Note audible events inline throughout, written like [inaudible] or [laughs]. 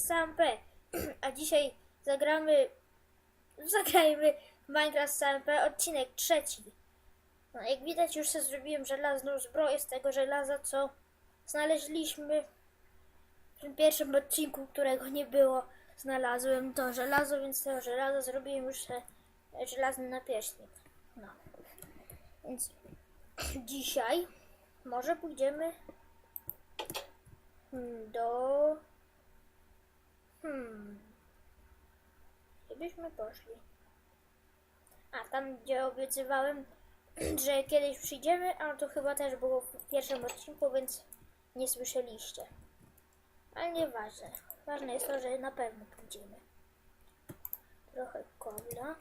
Sam P. [clears throat] A dzisiaj zagramy. [laughs] Zagrajmy Minecraft Sam P odcinek trzeci. No, jak widać, już sobie zrobiłem żelazną zbroję z tego żelaza, co znaleźliśmy w tym pierwszym odcinku, którego nie było. Znalazłem to żelazo, więc tego żelaza zrobiłem już se żelazny napierśnik. No. Więc [clears throat] dzisiaj może pójdziemy do. Hmm. Gdzie byśmy poszli? A tam, gdzie obiecywałem, [clears throat] że kiedyś przyjdziemy, a to chyba też było w pierwszym odcinku, więc nie słyszeliście. Ale nieważne. Ważne jest to, że na pewno pójdziemy. Trochę kobla.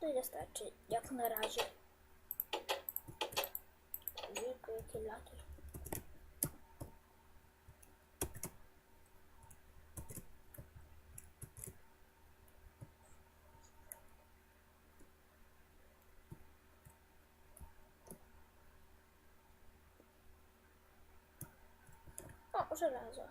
To wystarczy, jak na razie. Jakie laki. O, żelazo.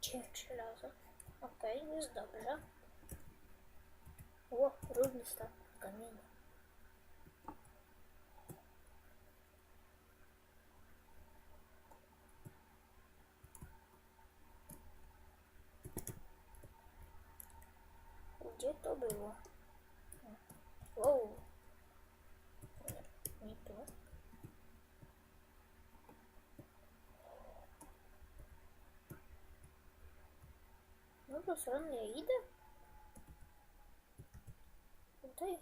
Ciech żelazo. Okej, jest dobrze. Ło, równy stan kamienia. Gdzie to było? Wow. Nie, nie tu. No to stronę ja idę? Tutaj?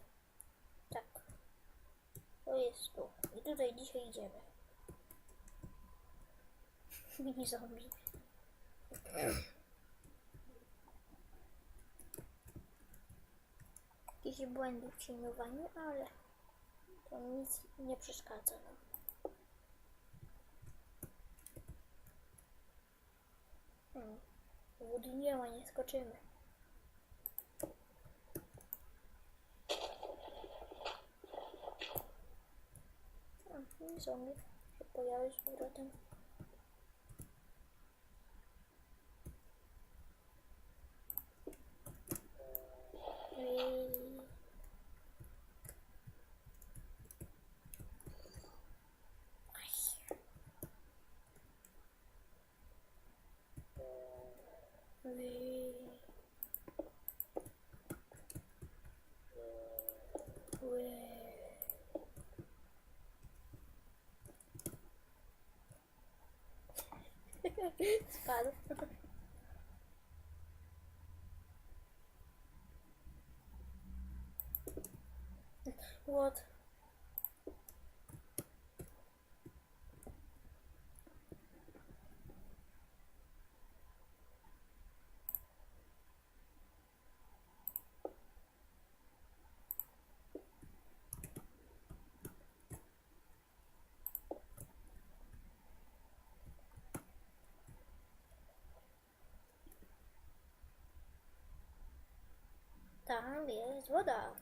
Tak. To jest tu. I tutaj dzisiaj idziemy. [laughs] Mini zombie. Jakieś błędy w cieniowaniu, ale to nic nie przeszkadza nam. Hmm. Nie ma, nie skoczymy. A, zombie się pojawił z powrotem. Ej. What? Tam jest woda.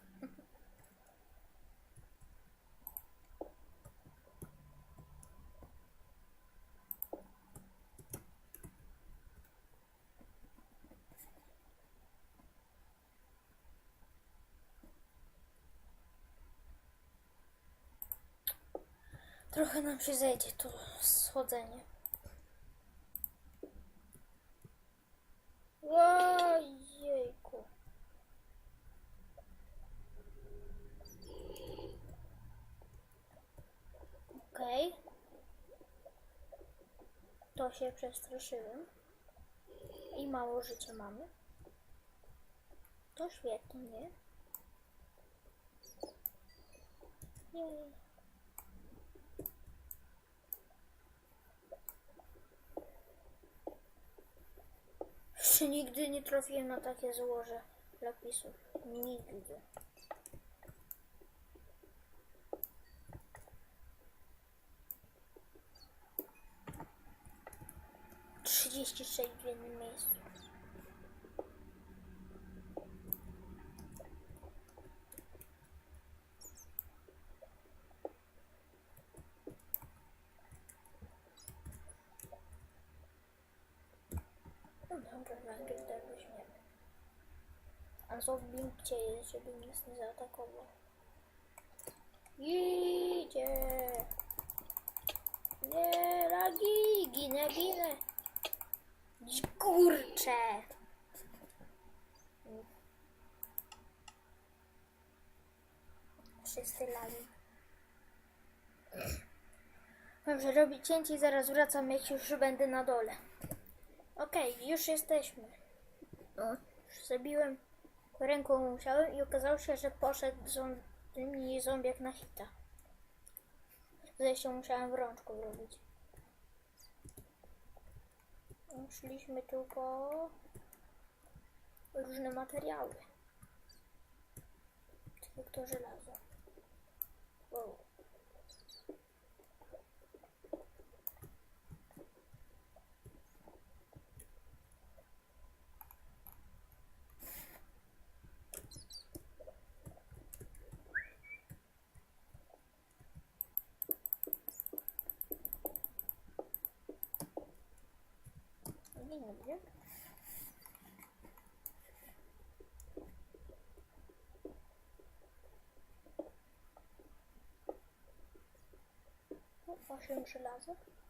Trochę nam się zejdzie to schodzenie. Ojejku. Okej. To się przestraszyłem. I mało życia mamy. To świetnie. się nigdy nie trafiłem na takie złoże lapisów. Nigdy. Trzydzieści sześć w jednym miejscu. Dobra, węgiel też weźmiemy. A zombie gdzie jest, żeby nas nie zaatakował? Idzie! Nie, lagi! Ginę, ginę! Kurcze! Wszyscy lagi. Dobrze, robię cięcie i zaraz wracam, jak już będę na dole. Okej, już jesteśmy. No, już zabiłem ręką musiałem i okazało się, że poszedł ząb- mini zombiak na hita. Zresztą musiałem w rączku robić. Szliśmy tu po różne materiały. Jak to żelazo. Wow. Nie wiem. O, Osiem żelaza. Au.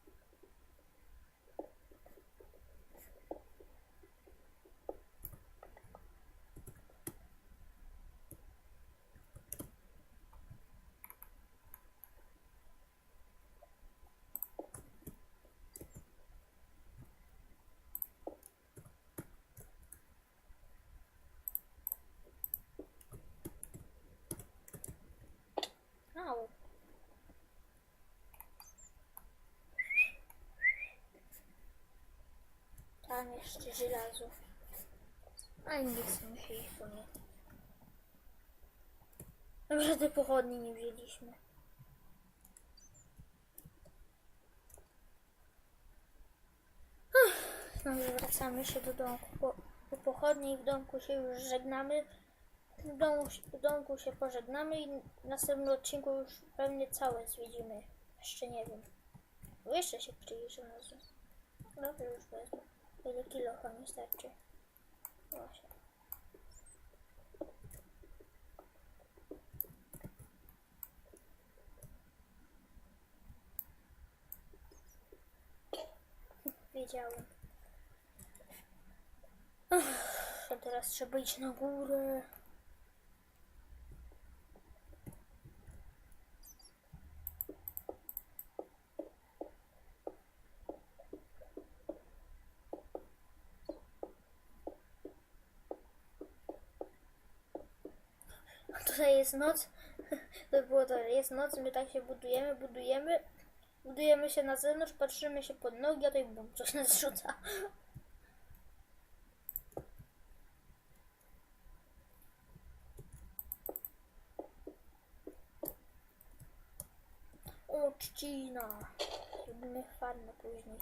Tam jeszcze żelazo. Ale nie chcę mi się ich nie. Dobrze, te pochodnie nie wzięliśmy. No i wracamy się do domku. Po, po pochodni w domku się już żegnamy. W, domu, w domku się pożegnamy i w następnym odcinku już pewnie całe zwiedzimy. Jeszcze nie wiem. Bo jeszcze się przyjrzy razu. Dobrze, już wezmę. Ile kilofa mi starczy. Właśnie. Wiedziałem. Ech, a teraz trzeba iść na górę. Tutaj jest noc. [laughs] To było to, jest noc, my tak się budujemy, budujemy. Budujemy się na zewnątrz, patrzymy się pod nogi, a tutaj bum, coś nas rzuca. [laughs] O, trzcina. Zrobimy farmę później.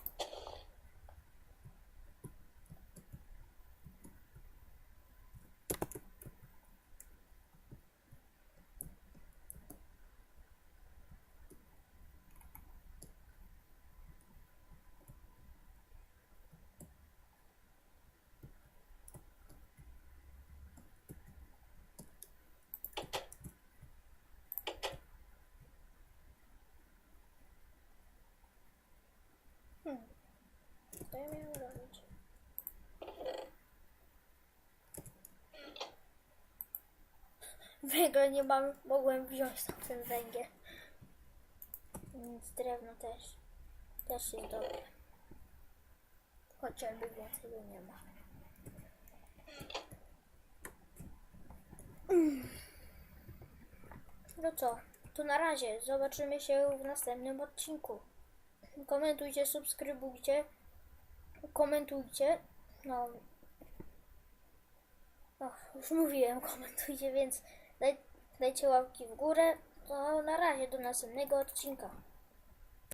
Hmm. Co ja miałem robić? Węgla nie mam, mogłem wziąć tam ten węgiel. Nic, drewno też. Też jest dobre. Chociażby więcej go nie ma. Mm. No co, to na razie. Zobaczymy się w następnym odcinku. Komentujcie, subskrybujcie. Komentujcie. No. Och, już mówiłem, [laughs] komentujcie, więc daj, dajcie łapki w górę. To na razie do następnego odcinka.